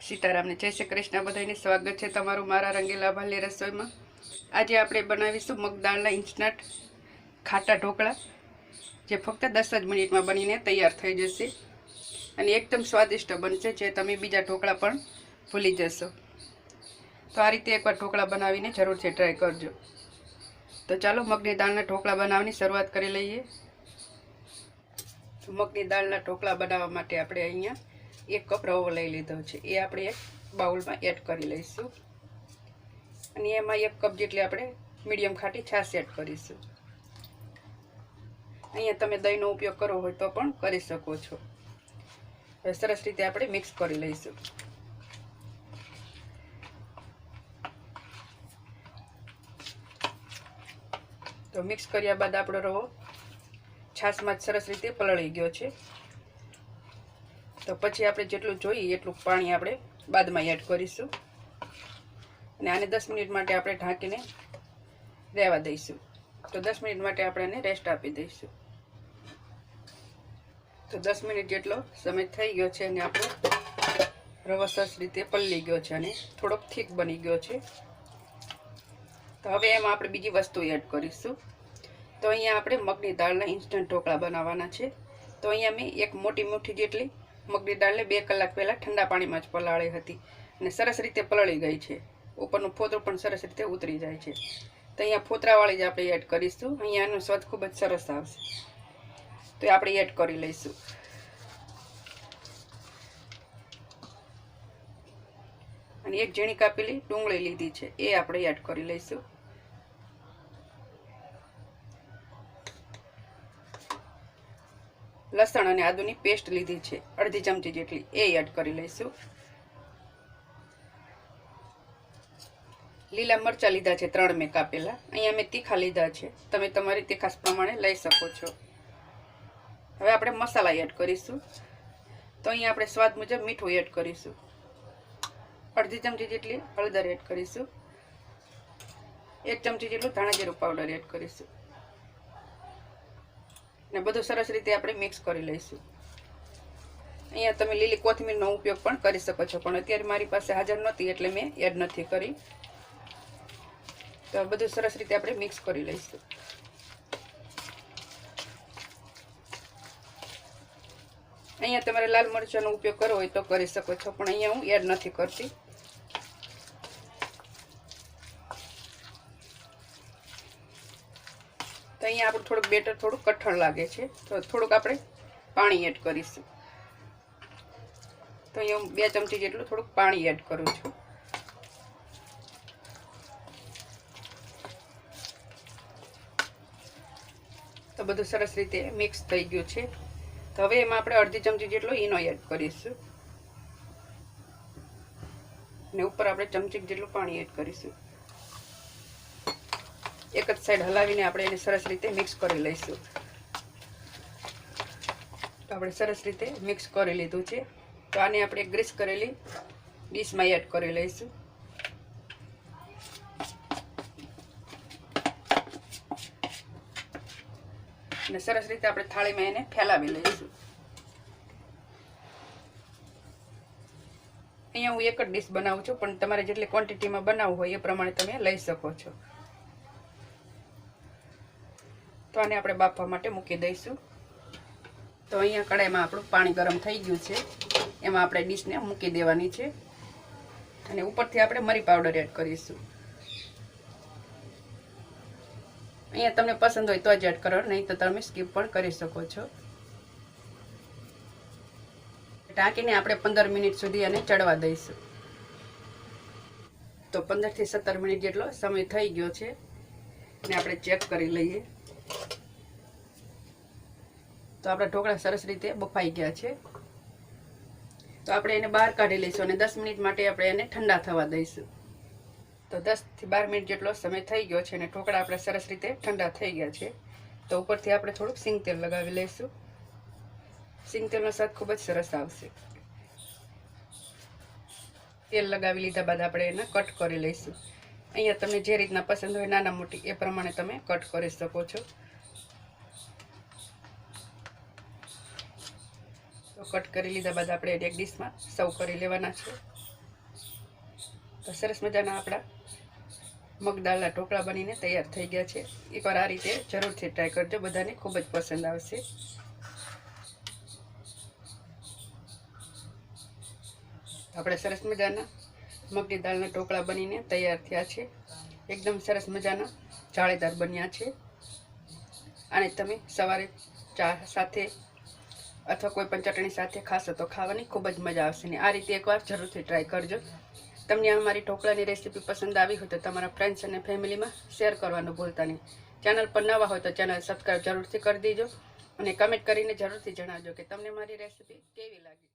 સીતારામને જય શ્રી કૃષ્ણ. બધાને સ્વાગત છે તમારું મારા રંગીલા ભાલી રસોઈમાં. આજે આપણે બનાવીશું મગદાળના ઇન્સ્ટન્ટ ખાટા ઢોકળા, જે ફક્ત દસ જ મિનિટમાં બનીને તૈયાર થઈ જશે અને એકદમ સ્વાદિષ્ટ બનશે, જે તમે બીજા ઢોકળા પણ ભૂલી જશો. તો આ રીતે એકવાર ઢોકળા બનાવીને જરૂરથી ટ્રાય કરજો. તો ચાલો મગની દાળના ઢોકળા બનાવવાની શરૂઆત કરી લઈએ. મગની દાળના ઢોકળા બનાવવા માટે આપણે અહીંયા એક કપ રવો લઈ લીધો છે. એ આપણે એક બાઉલમાં એડ કરી લઈશું. અને એમાં એક કપ જેટલી આપણે મીડિયમ ખાટી છાશ એડ કરીશું. અહીંયા તમે દહીંનો ઉપયોગ કરવો હોય તો પણ કરી શકો છો. હવે સરસ રીતે આપણે મિક્સ કરી લઈશું. તો મિક્સ કર્યા બાદ આપણો રવો છાશમાં સરસ રીતે પલળી ગયો છે. તો પછી આપણે જેટલું જોઈએ એટલું પાણી આપણે બાદમાં એડ કરીશું. અને આને દસ મિનિટ માટે આપણે ઢાંકીને રહેવા દઈશું. તો દસ મિનિટ માટે આપણે એને રેસ્ટ આપી દઈશું. તો દસ મિનિટ જેટલો સમય થઈ ગયો છે અને આપણો રવો સરસ રીતે પલળી ગયો છે અને થોડોક થીક બની ગયો છે. તો હવે એમાં આપણે બીજી વસ્તુ એડ કરીશું. તો અહીંયા આપણે મગની દાળના ઇન્સ્ટન્ટ ઢોકળા બનાવવાના છે. તો અહીંયા મેં એક મોટી મુઠ્ઠી જેટલી મગની દાળને બે કલાક પહેલાં ઠંડા પાણીમાં જ પલાળી હતી અને સરસ રીતે પલળી ગઈ છે. ઉપરનું ફોતરું પણ સરસ રીતે ઉતરી જાય છે. તો અહીંયા ફોતરાવાળી જ આપણે એડ કરીશું. અહીંયા આનો સ્વાદ ખૂબ જ સરસ આવશે. તો એ આપણે એડ કરી લઈશું. અને એક ઝીણી કાપેલી ડુંગળી લીધી છે. એ આપણે એડ કરી લઈશું. લસણ અને આદુની પેસ્ટ લીધી છે. અડધી ચમચી જેટલી એ એડ કરી લઈશું. લીલા મરચાં લીધા છે ત્રણ મેં કાપેલા અહીંયા મેં તીખા લીધા છે. તમે તમારી તીખાસ પ્રમાણે લઈ શકો છો. હવે આપણે મસાલા એડ કરીશું. તો અહીંયા આપણે સ્વાદ મુજબ મીઠું એડ કરીશું. અડધી ચમચી જેટલી હળદર એડ કરીશું. એક ચમચી જેટલું ધાણા જીરું પાવડર એડ કરીશું. ને બધું સરસ રીતે આપણે મિક્સ કરી લઈશું. અહીંયા તમે લીલી કોથમીરનો ઉપયોગ પણ કરી શકો છો, પણ અત્યારે મારી પાસે હાજર નહોતી એટલે મેં એડ નથી કરી. તો બધું સરસ રીતે આપણે મિક્સ કરી લઈશું. અહીંયા તમારે લાલ મરચાંનો ઉપયોગ કરવો હોય તો કરી શકો છો, પણ અહીંયા હું એડ નથી કરતી. તો અહીંયા આપણે થોડુંક બેટર, થોડુંક કઠણ લાગે છે. તો થોડુંક આપણે પાણી એડ કરીશું. તો અહીંયા હું બે ચમચી જેટલું થોડુંક પાણી એડ કરું છું. તો બધું સરસ રીતે મિક્સ થઈ ગયું છે. તો હવે એમાં આપણે અડધી ચમચી જેટલો ઈનો એડ કરીશું. ને ઉપર આપણે ચમચી જેટલું પાણી એડ કરીશું. એક જ સાઈડ હલાવીને આપણે એને સરસ રીતે મિક્સ કરી લઈશું. તો આપણે સરસ રીતે મિક્સ કરી લીધું છે. તો આને આપણે ગ્રીસ કરેલી ડીશમાં એડ કરી લઈશું. અને સરસ રીતે આપણે થાળીમાં એને ફેલાવી લઈશું. અહીંયા હું એક જ ડીશ બનાવું છું, પણ તમારે જેટલી ક્વોન્ટિટીમાં બનાવવું હોય એ પ્રમાણે તમે લઈ શકો છો. તો આને આપણે બાફવા માટે મૂકી દઈશું. તો અહીંયા કડાઈમાં આપણું પાણી ગરમ થઈ ગયું છે. એમાં આપણે ડીશને મૂકી દેવાની છે. અને ઉપરથી આપણે મરી પાવડર એડ કરીશું. અહીંયા તમને પસંદ હોય તો જ એડ કરો, નહીં તો તમે સ્કીપ પણ કરી શકો છો. ઢાંકીને આપણે પંદર મિનિટ સુધી આને ચડવા દઈશું. તો પંદરથી સત્તર મિનિટ જેટલો સમય થઈ ગયો છે. અને આપણે ચેક કરી લઈએ. તો આપણા ઢોકળા સરસ રીતે બફાઈ ગયા છે. તો આપણે એને બહાર કાઢી લઈશું અને દસ મિનિટ માટે આપણે એને ઠંડા થવા દઈશું. તો દસથી બાર મિનિટ જેટલો સમય થઈ ગયો છે અને ઢોકળા આપણે સરસ રીતે ઠંડા થઈ ગયા છે. તો ઉપરથી આપણે થોડુંક સિંગ તેલ લગાવી લઈશું. સિંગ તેલનો સ્વાદ ખૂબ જ સરસ આવશે. તેલ લગાવી લીધા બાદ આપણે એને કટ કરી લઈશું. અહીંયા તમને જે રીતના પસંદ હોય નાના મોટી એ પ્રમાણે તમે કટ કરી શકો છો. તો કટ કરી લીધા બાદ આપણે એક ડીશમાં સર્વ કરી લેવાના છે. તો સરસ મજાના આપણા મગદાળના ઢોકળા બનીને તૈયાર થઈ ગયા છે. એકવાર આ રીતે જરૂરથી ટ્રાય કરજો, બધાને ખૂબ જ પસંદ આવશે. આપણે સરસ મજાના મગની દાળના ઢોકળા બનીને તૈયાર થયા છે. એકદમ સરસ મજાના જાળેદાર બન્યા છે. અને તમે સવારે ચા સાથે અથવા કોઈ પણ ચટણી સાથે ખાશો તો ખાવાની ખૂબ જ મજા આવશે ને આ રીતે એકવાર જરૂરથી ટ્રાય કરજો. તમને અમારી ઢોકળાની રેસીપી પસંદ આવી હોય તો તમારા ફ્રેન્ડ્સ અને ફેમિલીમાં શેર કરવાનું ભૂલતા નહીં. ચેનલ પર નવા હોય તો ચેનલ સબસ્ક્રાઈબ જરૂરથી કરી દેજો અને કમેન્ટ કરીને જરૂરથી જણાવજો કે તમને મારી રેસીપી કેવી લાગી.